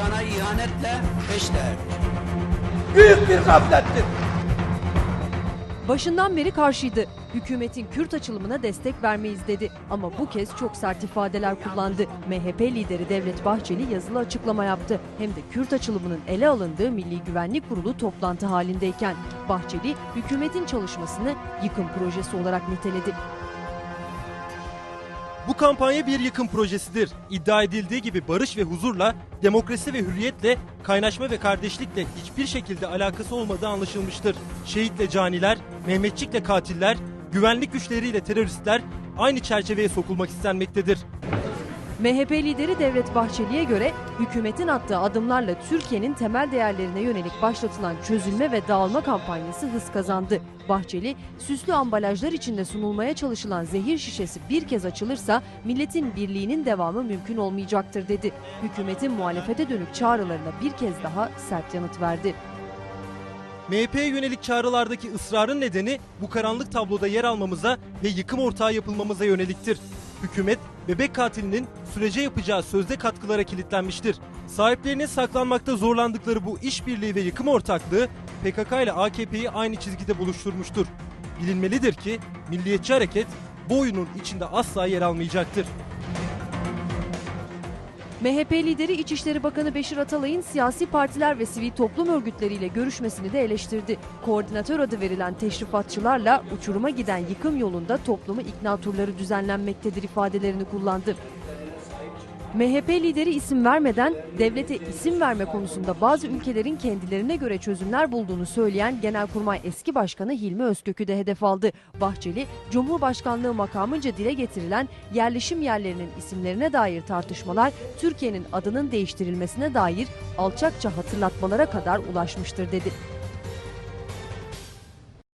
vatana ihanetle eşdeğer. Büyük bir gaflettir. Başından beri karşıydı. Hükümetin Kürt açılımına destek vermeyiz dedi. Ama bu kez çok sert ifadeler kullandı. MHP lideri Devlet Bahçeli yazılı açıklama yaptı. Hem de Kürt açılımının ele alındığı Milli Güvenlik Kurulu toplantı halindeyken. Bahçeli hükümetin çalışmasını yıkım projesi olarak niteledi. Bu kampanya bir yıkım projesidir. İddia edildiği gibi barış ve huzurla, demokrasi ve hürriyetle, kaynaşma ve kardeşlikle hiçbir şekilde alakası olmadığı anlaşılmıştır. Şehitle caniler, Mehmetçikle katiller, güvenlik güçleriyle teröristler aynı çerçeveye sokulmak istenmektedir. MHP lideri Devlet Bahçeli'ye göre hükümetin attığı adımlarla Türkiye'nin temel değerlerine yönelik başlatılan çözülme ve dağılma kampanyası hız kazandı. Bahçeli, süslü ambalajlar içinde sunulmaya çalışılan zehir şişesi bir kez açılırsa milletin birliğinin devamı mümkün olmayacaktır dedi. Hükümetin muhalefete dönük çağrılarına bir kez daha sert yanıt verdi. MHP'ye yönelik çağrılardaki ısrarın nedeni bu karanlık tabloda yer almamıza ve yıkım ortağı yapılmamıza yöneliktir. Hükümet, bebek katilinin sürece yapacağı sözde katkılara kilitlenmiştir. Sahiplerinin saklanmakta zorlandıkları bu işbirliği ve yıkım ortaklığı PKK ile AKP'yi aynı çizgide buluşturmuştur. Bilinmelidir ki Milliyetçi Hareket bu oyunun içinde asla yer almayacaktır. MHP lideri İçişleri Bakanı Beşir Atalay'ın siyasi partiler ve sivil toplum örgütleriyle görüşmesini de eleştirdi. Koordinatör adı verilen teşrifatçılarla uçuruma giden yıkım yolunda toplumu ikna turları düzenlenmektedir ifadelerini kullandı. MHP lideri isim vermeden devlete isim verme konusunda bazı ülkelerin kendilerine göre çözümler bulduğunu söyleyen Genelkurmay eski başkanı Hilmi Özkök'ü de hedef aldı. Bahçeli, Cumhurbaşkanlığı makamınca dile getirilen yerleşim yerlerinin isimlerine dair tartışmalar Türkiye'nin adının değiştirilmesine dair alçakça hatırlatmalara kadar ulaşmıştır dedi.